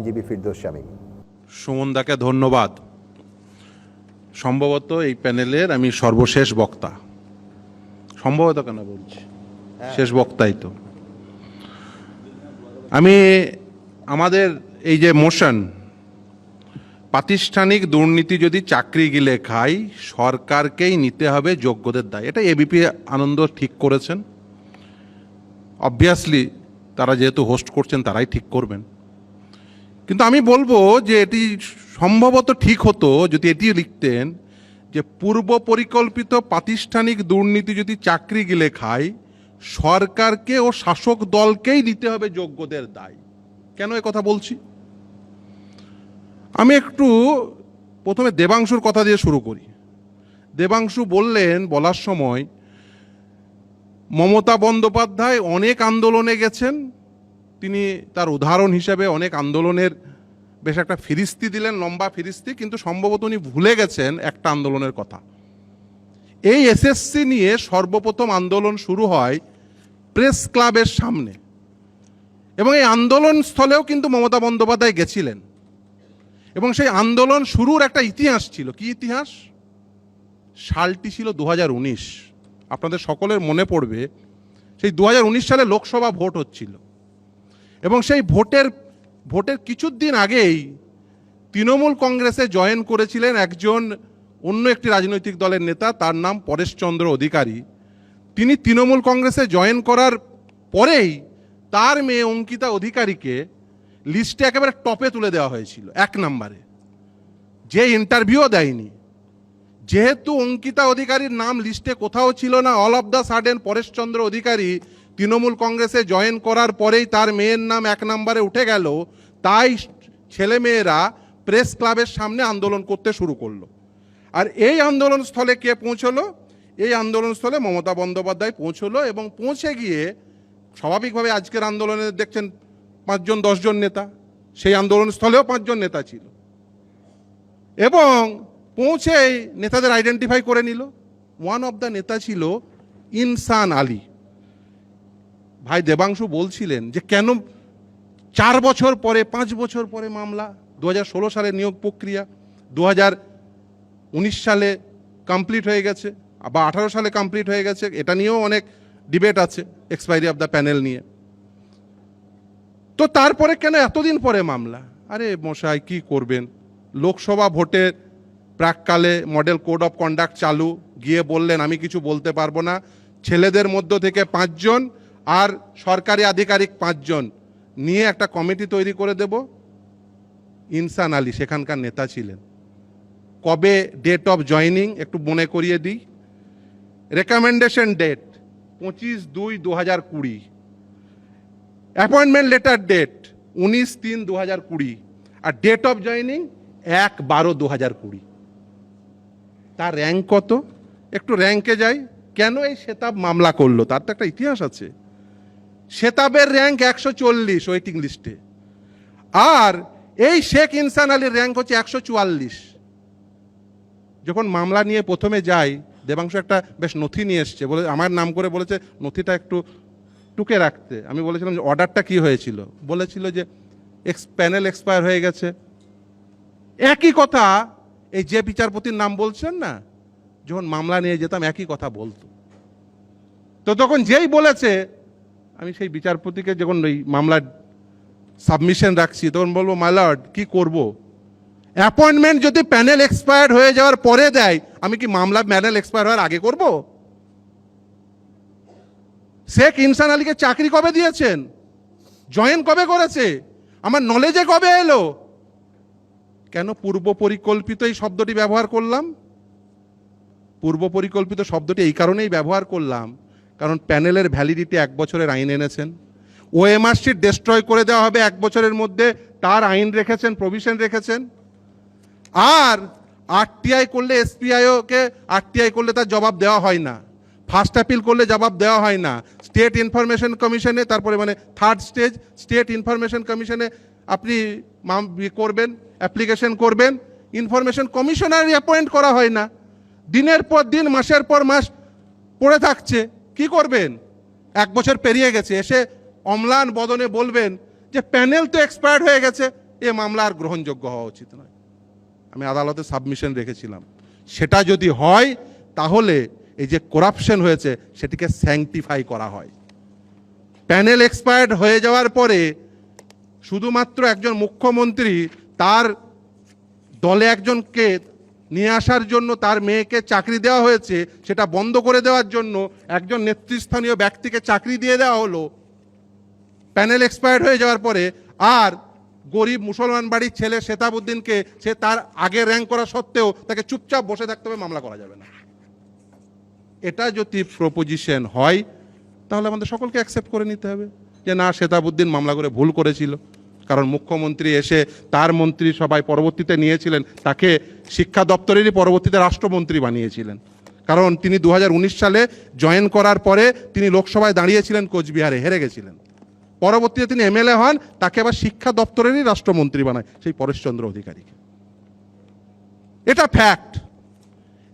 আইনজীবী ফিরদোস শামীম। সুমনদাকে ধন্যবাদ। সম্ভবত এই প্যানেলের আমি সর্বশেষ বক্তা। সম্ভবত কেন বলছি? শেষ বক্তাই তো। আমি আমাদের এই যে মোশন প্রাতিষ্ঠানিক দুর্নীতি যদি চাকরি গিলে খাই সরকারকেই নিতে হবে যোগ্যদের দায়। এটা এবিপি আনন্দ ঠিক করেছেন। অবভিয়াসলি তারা যেহেতু হোস্ট করছেন তারাই ঠিক করবেন। কিন্তু আমি বলব যে এটি সম্ভবত ঠিক হতো যদি এটি লিখতেন যে পূর্ব পরিকল্পিত প্রাতিষ্ঠানিক দুর্নীতি যদি চাকরি গিলে খায়, সরকারকে ও শাসক দলকেই নিতে হবে যোগ্যদের দায়। কেন এ কথা বলছি? আমি একটু প্রথমে দেবাংশুর কথা দিয়ে শুরু করি। দেবাংশু বললেন বলার সময়, মমতা বন্দ্যোপাধ্যায় অনেক আন্দোলনে গেছেন তিনি তার উদাহরণ হিসেবে অনেক আন্দোলনের বেশ একটা ফিরিস্তি দিলেন, লম্বা ফিরিস্তি, কিন্তু সম্ভবত উনি ভুলে গেছেন একটা আন্দোলনের কথা। এই এসএসসি নিয়ে সর্বপ্রথম আন্দোলন শুরু হয় প্রেস ক্লাবের সামনে এবং এই আন্দোলন স্থলেও কিন্তু মমতা বন্দ্যোপাধ্যায় গেছিলেন। এবং সেই আন্দোলন শুরুর একটা ইতিহাস ছিল। কি ইতিহাস? সালটি ছিল দু হাজার উনিশ। আপনাদের সকলের মনে পড়বে, সেই দু হাজার উনিশ সালে লোকসভা ভোট হচ্ছিল। এবং সেই ভোটের ভোটের কিছুদিন আগেই তৃণমূল কংগ্রেসে জয়েন করেছিলেন একজন অন্য একটি রাজনৈতিক দলের নেতা, তার নাম পরেশচন্দ্র অধিকারী। তিনি তৃণমূল কংগ্রেসে জয়েন করার পরেই তার মেয়ে অঙ্কিতা অধিকারীকে লিস্টে একেবারে টপে তুলে দেওয়া হয়েছিল, এক নম্বরে। যে ইন্টারভিউও দেয়নি। যেহেতু অঙ্কিতা অধিকারীর নাম লিস্টে কোথাও ছিল না, all of the sudden Pareshchandra Adhikari Trinamool কংগ্রেসে জয়েন করার পরেই তার মেয়ের নাম এক নম্বরে উঠে গেল, তাই ছেলেমেয়েরা প্রেস ক্লাবের সামনে আন্দোলন করতে শুরু করল। আর এই আন্দোলন স্থলে কে পৌঁছলো? এই আন্দোলন স্থলে মমতা বন্দ্যোপাধ্যায় পৌঁছলো এবং পৌঁছে গিয়ে স্বাভাবিকভাবে আজকের আন্দোলনে দেখছেন পাঁচজন, দশজন নেতা। সেই আন্দোলন স্থলেও পাঁচজন নেতা ছিল। এবং পৌঁছেই নেতাদের আইডেন্টিফাই করে নিল। ওয়ান অফ দ্য নেতা ছিল ইনসান আলী। ভাই দেবাংশু বলছিলেন যে কেন চার বছর পরে, পাঁচ বছর পরে মামলা? দু হাজার ষোলো সালে নিয়োগ প্রক্রিয়া দু সালে কমপ্লিট হয়ে গেছে, বা আঠারো সালে কমপ্লিট হয়ে গেছে, এটা নিয়েও অনেক ডিবেট আছে এক্সপায়ারি অফ দ্য প্যানেল নিয়ে। তো তারপরে কেন এতদিন পরে মামলা? আরে মশাই, কি করবেন? লোকসভা ভোটের প্রাককালে মডেল কোড অফ কন্ডাক্ট চালু, গিয়ে বললেন, আমি কিছু বলতে পারব না। ছেলেদের মধ্য থেকে পাঁচজন আর সরকারি আধিকারিক পাঁচজন। নিয়ে একটা কমিটি তৈরি করে দেব। ইনসান আলী সেখানকার নেতা ছিলেন। কবে ডেট অফ জয়নিং একটু মনে করিয়ে দিই। রেকমেন্ডেশন ডেট পঁচিশ দুই দু হাজার কুড়ি। অ্যাপয়েন্টমেন্ট লেটার ডেট উনিশ তিন দু হাজার কুড়ি। আর ডেট অফ জয়নিং এক বারো দু হাজার কুড়ি। তার র্যাঙ্ক কত? একটু র্যাঙ্কে যাই। কেন এই সেতাব মামলা করল? তার তো একটা ইতিহাস আছে। সেতাবের র্যাঙ্ক একশো চল্লিশ ওয়েটিং লিস্টে আর এই শেখ ইনসান আলীর র্যাঙ্ক হচ্ছে একশো চুয়াল্লিশ। যখন মামলা নিয়ে প্রথমে যাই, দেবাংশ একটা বেশ নথি নিয়ে এসছে, বলে আমার নাম করে বলেছে, নথিটা একটু টুকে রাখতে। আমি বলেছিলাম যে অর্ডারটা কি হয়েছিল? বলেছিল যে এক্স প্যানেল এক্সপায়ার হয়ে গেছে। একই কথা, এই যে বিচারপতির নাম বলছেন না, যখন মামলা নিয়ে যেতাম একই কথা বলতো। তো তখন যেই বলেছে আমি সেই বিচারপতিকে যখন ওই মামলার সাবমিশন রাখছি, তখন বলব মাইলর্ড কি করব? অ্যাপয়েন্টমেন্ট যদি প্যানেল এক্সপায়ার্ড হয়ে যাওয়ার পরে দেয়, আমি কি মামলা প্যানেল এক্সপায়ার হওয়ার আগে করব? শেখ ইনসান আলীকে চাকরি কবে দিয়েছেন? জয়েন কবে করেছে? আমার নলেজে কবে এলো? কেন পূর্ব পরিকল্পিত এই শব্দটি ব্যবহার করলাম? পূর্ব পরিকল্পিত শব্দটি এই কারণেই ব্যবহার করলাম কারণ প্যানেলের ভ্যালিডিটি এক বছরের আইন এনেছেন। ওএমআর শিট ডেস্ট্রয় করে দেওয়া হবে এক বছরের মধ্যে, তার আইন রেখেছেন প্রভিশন রেখেছেন। আর আরটিআই করলে এসপিআইওকে আরটিআই করলে তার জবাব দেওয়া হয় না। ফার্স্ট অ্যাপিল করলে জবাব দেওয়া হয় না। স্টেট ইনফরমেশন কমিশনে তারপরে মানে থার্ড স্টেজ স্টেট ইনফরমেশন কমিশনে আপনি করবেন অ্যাপ্লিকেশন করবেন ইনফরমেশন কমিশনারই অ্যাপয়েন্ট করা হয় না। দিনের পর দিন, মাসের পর মাস পড়ে থাকছে। কি করবেন? এক বছর পেরিয়ে গেছে, এসে অম্লান বদনে বলবেন যে, প্যানেল তো এক্সপায়ার্ড হয়ে গেছে। এ মামলা আর গ্রহণযোগ্য হওয়া উচিত নয়। আমি আদালতে সাবমিশন রেখেছিলাম। সেটা যদি হয়, তাহলে এই যে করাপশন হয়েছে, সেটিকে স্যাংটিফাই করা হয়। প্যানেল এক্সপায়ার্ড হয়ে যাওয়ার পরে শুধুমাত্র একজন মুখ্যমন্ত্রী, তার দলে একজনকে নিয়ে আসার জন্য তার মেয়েকে চাকরি দেওয়া হয়েছে, সেটা বন্ধ করে দেওয়ার জন্য একজন নেতৃস্থানীয় ব্যক্তিকে চাকরি দিয়ে দেওয়া হলো। প্যানেল এক্সপায়ার্ড হয়ে যাওয়ার পরে আর গরিব মুসলমান বাড়ির ছেলে শেতাবুদ্দিনকে সে তার আগে র্যাঙ্ক করা সত্ত্বেও তাকে চুপচাপ বসে থাকতে হবে, মামলা করা যাবে না। এটা যদি প্রপোজিশন হয়, তাহলে আমাদের সকলকে অ্যাকসেপ্ট করে নিতে হবে যে না শেতাবুদ্দিন মামলা করে ভুল করেছিল। কারণ মুখ্যমন্ত্রী এসে তার মন্ত্রী সবাই পরবর্তীতে নিয়েছিলেন, তাকে শিক্ষা দপ্তরেরই পরবর্তীতে রাষ্ট্রমন্ত্রী বানিয়েছিলেন। কারণ তিনি দু হাজার উনিশ সালে জয়েন করার পরে তিনি লোকসভায় দাঁড়িয়েছিলেন, কোচবিহারে হেরে গেছিলেন। পরবর্তীতে তিনি এমএলএ হন, তাকে আবার শিক্ষা দপ্তরেরই রাষ্ট্রমন্ত্রী বানায় সেই পরেশচন্দ্র অধিকারীকে। এটা ফ্যাক্ট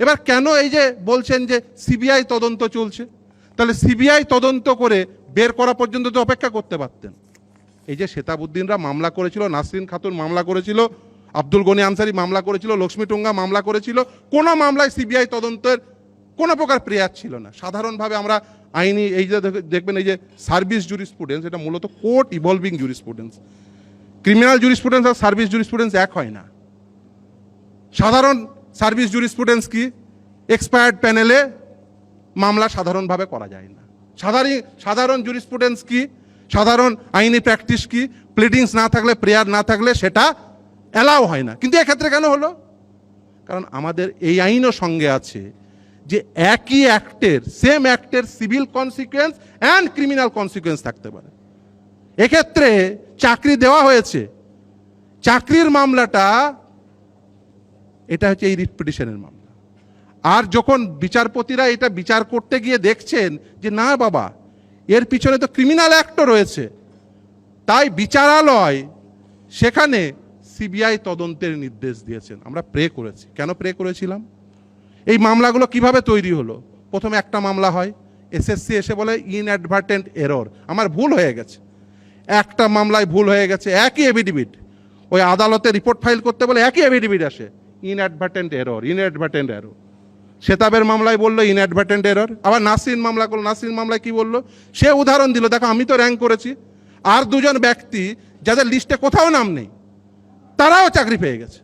এবার কেন এই যে বলছেন যে সিবিআই তদন্ত চলছে? তাহলে সিবিআই তদন্ত করে বের করা পর্যন্ত তো অপেক্ষা করতে পারতেন। এই যে শেতাবুদ্দিনরা মামলা করেছিল, নাসরিন খাতুন মামলা করেছিল আব্দুল গনি আনসারি মামলা করেছিল, লক্ষ্মী টুঙ্গা মামলা করেছিল, কোনো মামলায় সিবিআই তদন্তের কোনো প্রকার প্রেয়ার ছিল না। সাধারণভাবে আমরা আইনি এই যে দেখবেন এই যে সার্ভিস জুরিসপ্রুডেন্স, এটা মূলত court evolving jurisprudence. Criminal jurisprudence আর সার্ভিস জুরিসপ্রুডেন্স এক হয় না। সাধারণ সার্ভিস জুরিসপ্রুডেন্স কি? এক্সপায়ার্ড প্যানেলে মামলা সাধারণভাবে করা যায় না। সাধারণ সাধারণ জুরিসপ্রুডেন্স কি? সাধারণ আইনি প্র্যাকটিস কি? প্লিডিংস না থাকলে, প্রেয়ার না থাকলে সেটা অ্যালাও হয় না। কিন্তু এক্ষেত্রে কেন হলো? কারণ আমাদের এই আইনও সঙ্গে আছে যে একই অ্যাক্টের, same অ্যাক্টের civil consequence and criminal consequence থাকতে পারে। এক্ষেত্রে চাকরি দেওয়া হয়েছে। চাকরির মামলাটা, এটা হচ্ছে এই রিট পিটিশনের মামলা। আর যখন বিচারপতিরা এটা বিচার করতে গিয়ে দেখছেন যে, না বাবা, এর পিছনে তো ক্রিমিনাল অ্যাক্টও রয়েছে। তাই বিচারালয় সেখানে সিবিআই তদন্তের নির্দেশ দিয়েছেন। আমরা প্রে করেছি। কেন প্রে করেছিলাম? এই মামলাগুলো কীভাবে তৈরি হলো? প্রথমে একটা মামলা হয় এসএসসি এসে বলে ইনঅ্যাডভার্টেন্ট এরর আমার ভুল হয়ে গেছে। একটা মামলায় ভুল হয়ে গেছে, একই এভিডিভিট ওই আদালতে রিপোর্ট ফাইল করতে বলে একই এভিডিভিট আসে। ইনঅ্যাডভার্টেন্ট এরর ইনঅ্যাডভার্টেন্ট এরর সেতাবের মামলায় বলল ইনঅ্যাডভার্টেন্ট এরর আবার নাসরিন মামলা করল। নাসরিন মামলায় কি বলল? সে উদাহরণ দিল। দেখো, আমি তো র্যাঙ্ক করেছি। আর দুজন ব্যক্তি, যাদের লিস্টে কোথাও নাম নেই তারাও চাকরি পেয়ে গেছে।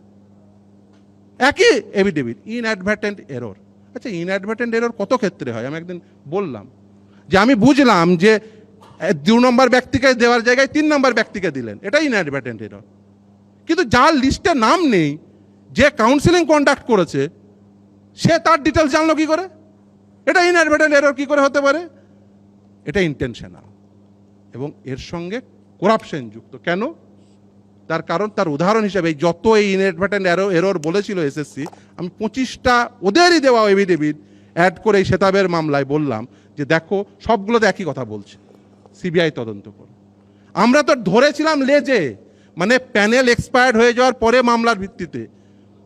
একই এভিডেভিট ইনঅ্যাডভার্টেন্ট এরর আচ্ছা ইনঅ্যাডভার্টেন্ট এরর কত ক্ষেত্রে হয়? আমি একদিন বললাম যে আমি বুঝলাম যে দু নম্বর ব্যক্তিকে দেওয়ার জায়গায় তিন নম্বর ব্যক্তিকে দিলেন। এটা ইনঅ্যাডভার্টেন্ট এরর কিন্তু যার লিস্টে নাম নেই, যে কাউন্সিলিং কন্ডাক্ট করেছে, সে তার ডিটেলস জানলো কি করে? এটা ইনঅ্যাডভার্টেন্ট এরর কি করে হতে পারে? এটা ইন্টেনশনাল এবং এর সঙ্গে করাপশন যুক্ত। কেন? তার কারণ, তার উদাহরণ হিসেবে যত এই ইনঅ্যাডভার্টেন্ট এরর এরর বলেছিল এসএসসি আমি পঁচিশটা ওদেরই দেওয়া এভিডেভিট অ্যাড করে এই সেতাবের মামলায় বললাম যে দেখো সবগুলোতে একই কথা বলছে। সিবিআই তদন্ত করো। আমরা তো ধরেছিলাম লেজে মানে প্যানেল এক্সপায়ার্ড হয়ে যাওয়ার পরে মামলার ভিত্তিতে।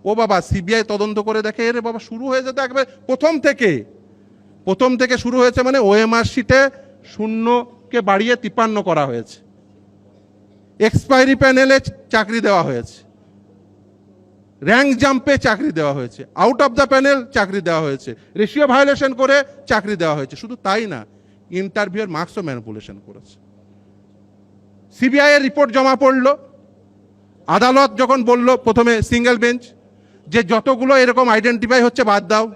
ও বাবা সিবিআই তদন্ত করে দেখে, এরে বাবা, শুরু হয়ে যেত একবার প্রথম থেকে। প্রথম থেকে শুরু হয়েছে মানে ওএমআর শিটে শূন্যকে বাড়িয়ে তিপান্ন করা হয়েছে। এক্সপায়ারি প্যানেলে চাকরি দেওয়া হয়েছে। র্যাঙ্ক জাম্পে চাকরি দেওয়া হয়েছে। আউট অফ দ্য প্যানেল চাকরি দেওয়া হয়েছে। রেশিও ভায়োলেশন করে চাকরি দেওয়া হয়েছে। শুধু তাই না ইন্টারভিউয়ের মার্কসও ম্যানিপুলেশন করেছে। সিবিআই এর রিপোর্ট জমা পড়ল। আদালত যখন বলল প্রথমে সিঙ্গেল বেঞ্চ যে যতগুলো এরকম আইডেন্টিফাই হচ্ছে বাদ দাও।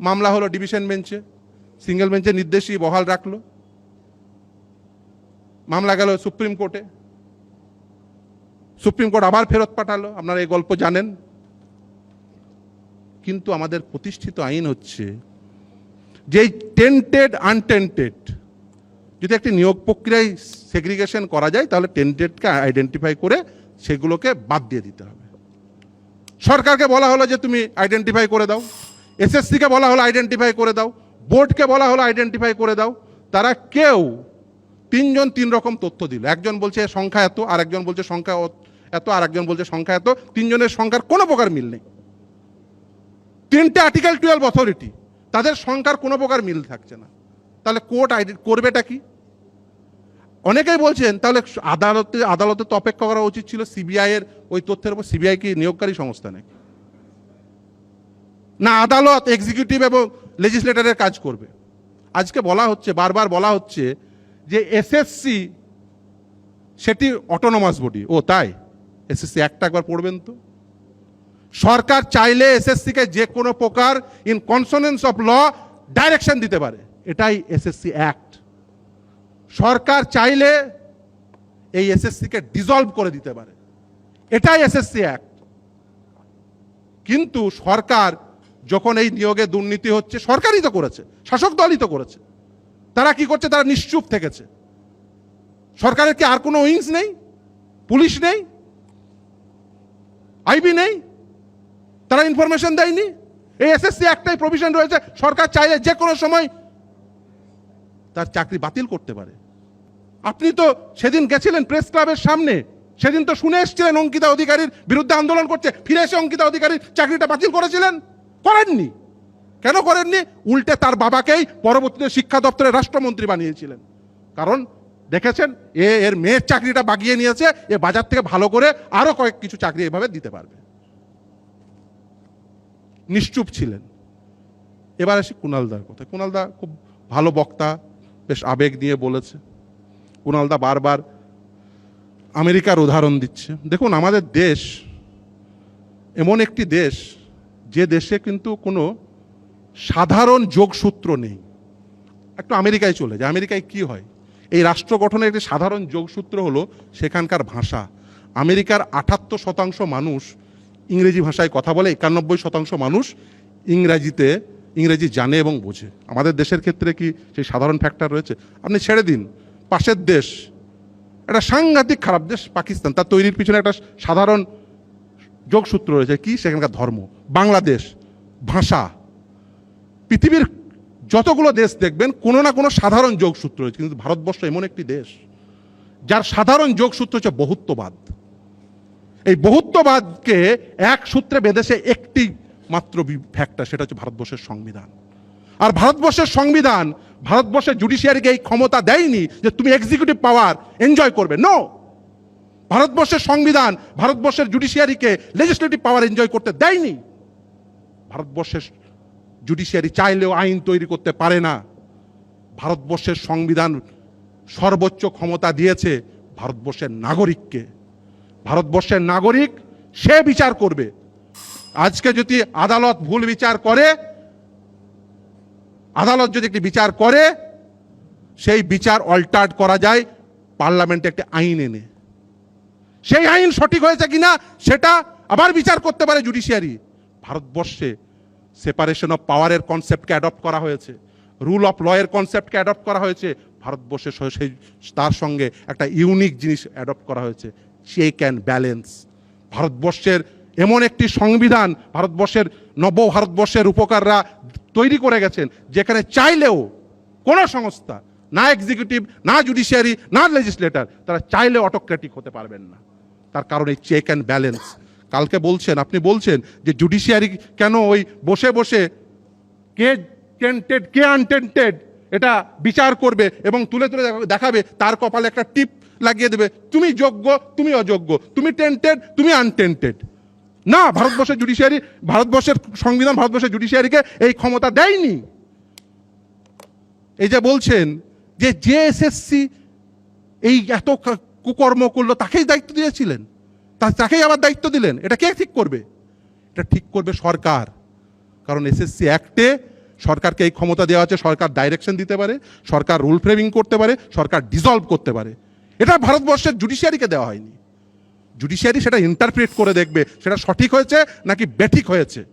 মামলা হলো ডিভিশন বেঞ্চে সিঙ্গেল বেঞ্চের নির্দেশই বহাল রাখল। মামলা গেল সুপ্রিম কোর্টে সুপ্রিম কোর্ট আবার ফেরত পাঠালো, আপনারা এই গল্প জানেন। কিন্তু আমাদের প্রতিষ্ঠিত আইন হচ্ছে যে টেন্টেড, আনটেন্টেড, যদি একটি নিয়োগ প্রক্রিয়ায় সেগ্রিগেশন করা যায়, তাহলে টেন্টেডকে আইডেন্টিফাই করে সেগুলোকে বাদ দিয়ে দিতে হবে। সরকারকে বলা হলো যে তুমি আইডেন্টিফাই করে দাও এসএসসিকে বলা হলো আইডেন্টিফাই করে দাও বোর্ডকে বলা হলো আইডেন্টিফাই করে দাও, তারা কেউ তিনজন তিন রকম তথ্য দিল। একজন বলছে সংখ্যা এত আর একজন বলছে সংখ্যা এত আর একজন বলছে সংখ্যা এত। তিনজনের সংখ্যার কোনো প্রকার মিল নেই। তিনটে আর্টিকেল টুয়েলভ অথরিটি তাদের সংখ্যার কোনো প্রকার মিল থাকছে না। তাহলে কোর্ট আইডি করবেটা কি? অনেকেই বলছেন, তাহলে আদালতে আদালতে তো অপেক্ষা করা উচিত ছিল সিবিআই এর ওই তথ্যের উপর সিবিআই কি নিয়োগকারী সংস্থা নাকি? না, আদালত এক্সিকিউটিভ এবং লেজিসলেটরের কাজ করবে। আজকে বলা হচ্ছে, বারবার বলা হচ্ছে যে এসএসসি সেটি অটোনোমাস বডি ও, তাই? এসএসসি একটা একবার পড়বেন তো। সরকার চাইলে এসএসসিকে যে কোনো প্রকার in consonance of law direction দিতে পারে। এটাই এসএসসি অ্যাক্ট সরকার চাইলে এই এসএসসিকে ডিজলভ করে দিতে পারে। এটাই এসএসসি অ্যাক্ট কিন্তু সরকার যখন এই নিয়োগে দুর্নীতি হচ্ছে, সরকারই তো করেছে, শাসক দলই তো করেছে। তারা কি করছে? তারা নিশ্চুপ থেকেছে। সরকারের কি আর কোনো উইংস নেই? পুলিশ নেই? আইবি নেই? তারা ইনফরমেশন দেয়নি? এই এসএসসি একটাই প্রভিশন রয়েছে, সরকার চাইলে যে কোনো সময় তার চাকরি বাতিল করতে পারে। আপনি তো সেদিন গেছিলেন প্রেস ক্লাবের সামনে, সেদিন তো শুনে এসেছিলেন অঙ্কিতা অধিকারীর বিরুদ্ধে আন্দোলন করছে, ফিরে এসে অঙ্কিতা অধিকারীর চাকরিটা বাতিল করেছিলেন? করেননি। কেন করেননি? উল্টে তার বাবাকেই পরবর্তীতে শিক্ষা দপ্তরের রাষ্ট্রমন্ত্রী বানিয়েছিলেন। কারণ দেখেছেন, এ এর মেয়ের চাকরিটা বাগিয়ে নিয়েছে, এ বাজার থেকে ভালো করে আরও কয়েক কিছু চাকরি এভাবে দিতে পারবে। নিশ্চুপ ছিলেন। এবার আসি কুণালদার কথা কুণালদা খুব ভালো বক্তা, বেশ আবেগ নিয়ে বলেছে। কুণালদা বারবার আমেরিকার উদাহরণ দিচ্ছে। দেখুন, আমাদের দেশ এমন একটি দেশ, যে দেশে কিন্তু কোনো সাধারণ যোগসূত্র নেই। একটু আমেরিকায় চলে যায় আমেরিকায় কি হয়? এই রাষ্ট্র গঠনের একটি সাধারণ যোগসূত্র হলো সেখানকার ভাষা। আমেরিকার আটাত্তর শতাংশ মানুষ ইংরেজি ভাষায় কথা বলে, একানব্বই শতাংশ মানুষ ইংরাজিতে, ইংরেজি জানে এবং বোঝে। আমাদের দেশের ক্ষেত্রে কি সেই সাধারণ ফ্যাক্টর রয়েছে? আপনি ছেড়ে দিন। পাশের দেশ, একটা সাংঘাতিক খারাপ দেশ, পাকিস্তান। তার তৈরির পিছনে একটা সাধারণ যোগসূত্র রয়েছে। কি? সেখানকার ধর্ম। বাংলাদেশ, ভাষা। পৃথিবীর যতগুলো দেশ দেখবেন, কোনো না কোনো সাধারণ যোগসূত্র রয়েছে। কিন্তু ভারতবর্ষ এমন একটি দেশ, যার সাধারণ যোগসূত্র হচ্ছে বহুত্ববাদ। এই বহুত্ববাদকে এক সূত্রে বেঁধেছে একটি মাত্র ফ্যাক্টর সেটা হচ্ছে ভারতবর্ষের সংবিধান। আর ভারতবর্ষের সংবিধান, ভারতবর্ষের জুডিশিয়ারিকে এই ক্ষমতা দেয়নি যে তুমি এক্সিকিউটিভ পাওয়ার এনজয় করবে। নো ভারতবর্ষের সংবিধান, ভারতবর্ষের জুডিশিয়ারিকে লেজিসলেটিভ পাওয়ার এনজয় করতে দেয়নি। ভারতবর্ষের জুডিশিয়ারি চাইলেও আইন তৈরি করতে পারে না। ভারতবর্ষের সংবিধান সর্বোচ্চ ক্ষমতা দিয়েছে ভারতবর্ষের নাগরিককে। ভারতবর্ষের নাগরিক সে বিচার করবে। আজকে যদি আদালত ভুল বিচার করে, আদালত যদি একটি বিচার করে, সেই বিচার অল্টার্ড করা যায়, পার্লামেন্টে একটি আইন এনে। সেই আইন সঠিক হয়েছে কিনা, সেটা আবার বিচার করতে পারে জুডিশিয়ারি ভারতবর্ষে সেপারেশন অফ পাওয়ারের কনসেপ্টকে অ্যাডপ্ট করা হয়েছে। রুল অফ লয়ের কনসেপ্টকে অ্যাডপ্ট করা হয়েছে। ভারতবর্ষে সেই, তার সঙ্গে একটা ইউনিক জিনিস অ্যাডপ্ট করা হয়েছে। চেক অ্যান্ড ব্যালেন্স ভারতবর্ষের এমন একটি সংবিধান ভারতবর্ষের নব ভারতবর্ষের উপকাররা তৈরি করে গেছেন, যেখানে চাইলেও কোনো সংস্থা, না এক্সিকিউটিভ না জুডিশিয়ারি না লেজিসলেটর তারা চাইলে অটোক্রেটিক হতে পারবেন না। তার কারণ এই চেক অ্যান্ড ব্যালেন্স কালকে বলছেন, আপনি বলছেন যে জুডিশিয়ারি কেন ওই বসে বসে কে টেন্টেড কে আনটেন্টেড এটা বিচার করবে এবং তুলে তুলে দেখাবে তার কপালে একটা টিপ লাগিয়ে দেবে। তুমি যোগ্য, তুমি অযোগ্য, তুমি টেন্টেড তুমি আনটেন্টেড না, ভারতবর্ষের জুডিশিয়ারি ভারতবর্ষের সংবিধান ভারতবর্ষের জুডিশিয়ারিকে এই ক্ষমতা দেয়নি। এই যে বলছেন যে যে এসএসসি এই এত কুকর্ম করল, তাকেই দায়িত্ব দিয়েছিলেন। তাকেই আবার দায়িত্ব দিলেন। এটা কে ঠিক করবে? এটা ঠিক করবে সরকার। কারণ এসএসসি অ্যাক্টে সরকারকে এই ক্ষমতা দেওয়া আছে, সরকার ডাইরেকশন দিতে পারে, সরকার রুল ফ্রেমিং করতে পারে, সরকার ডিসলভ করতে পারে। এটা ভারতবর্ষের জুডিশিয়ারিকে দেওয়া হয়নি। জুডিশিয়ারি সেটা ইন্টারপ্রেট করে দেখবে, সেটা সঠিক হয়েছে নাকি বেঠিক হয়েছে।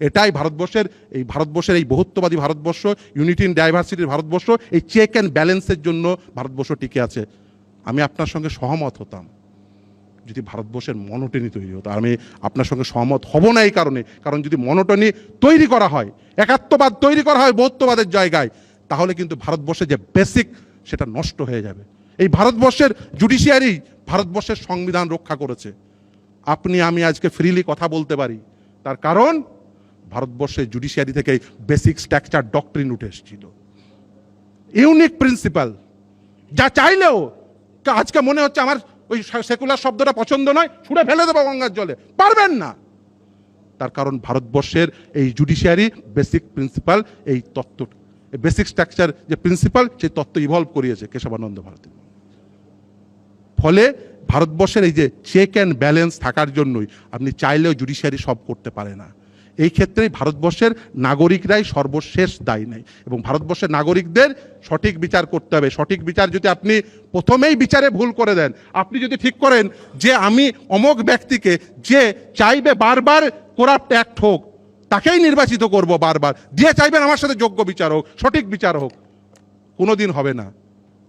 এটাই ভারতবর্ষের, এই ভারতবর্ষের, এই বহুত্ববাদী ভারতবর্ষ ইউনিটি ইন ডাইভার্সিটির ভারতবর্ষ, এই চেক অ্যান্ড ব্যালেন্সের জন্য ভারতবর্ষ টিকে আছে। আমি আপনার সঙ্গে সহমত হতাম। যদি ভারতবর্ষের মনোটনি তৈরি হতো, আমি আপনার সঙ্গে সহমত হব না এই কারণে। কারণ যদি মনোটনি তৈরি করা হয়, একাত্মবাদ তৈরি করা হয় বহুত্ববাদের জায়গায়, তাহলে কিন্তু ভারতবর্ষের যে বেসিক সেটা নষ্ট হয়ে যাবে। এই ভারতবর্ষের জুডিশিয়ারি ভারতবর্ষের সংবিধান রক্ষা করেছে। আপনি, আমি আজকে ফ্রিলি কথা বলতে পারি। তার কারণ ভারতবর্ষের জুডিশিয়ারি থেকে বেসিক স্ট্রাকচার ডক্টরিন উঠে এসেছিল। ইউনিক প্রিন্সিপাল যা চাইলেও, আজকে মনে হচ্ছে আমার ওই সেকুলার শব্দটা পছন্দ নয়, ছুঁড়ে ফেলে দেবো গঙ্গার জলে। পারবেন না। তার কারণ ভারতবর্ষের এই জুডিশিয়ারি বেসিক প্রিন্সিপাল এই তত্ত্ব বেসিক স্ট্রাকচার যে প্রিন্সিপাল সেই তত্ত্ব ইভলভ করিয়েছে কেশবানন্দ ভারতী। ফলে ভারতবর্ষের এই যে চেক অ্যান্ড ব্যালেন্স থাকার জন্যই আপনি চাইলেও জুডিশিয়ারি সব করতে পারে না। এই ক্ষেত্রেই ভারতবর্ষের নাগরিকরাই সর্বশেষ দায়ী নেই। এবং ভারতবর্ষের নাগরিকদের সঠিক বিচার করতে হবে। সঠিক বিচার যদি আপনি প্রথমেই বিচারে ভুল করে দেন, আপনি যদি ঠিক করেন যে আমি অমক ব্যক্তিকে যে চাইবে বারবার করাপ্ট অ্যাক্ট হোক, তাকেই নির্বাচিত করব বারবার। যে চাইবেন আমার সাথে যোগ্য বিচার হোক, সঠিক বিচার হোক। কোনোদিন হবে না।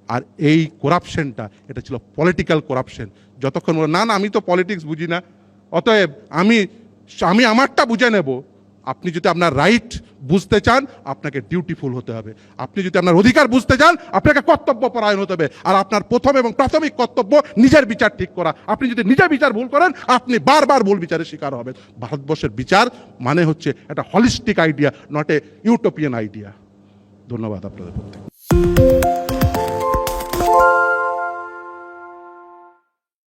আর এই করাপশনটা এটা ছিল পলিটিক্যাল করাপশন যতক্ষণ না না, আমি তো পলিটিক্স বুঝি না। অতএব আমি আমি আমারটা বুঝে নেব। আপনি যদি আপনার রাইট বুঝতে চান, আপনাকে ডিউটিফুল হতে হবে। আপনি যদি আপনার অধিকার বুঝতে চান, আপনাকে কর্তব্য পরায়ণ হতে হবে। আর আপনার প্রথম এবং প্রাথমিক কর্তব্য নিজের বিচার ঠিক করা। আপনি যদি নিজের বিচার ভুল করেন, আপনি বারবার ভুল বিচারের শিকার হবেন। ভারতবর্ষের বিচার মানে হচ্ছে একটা holistic idea not a utopian idea ধন্যবাদ আপনাদের প্রত্যেক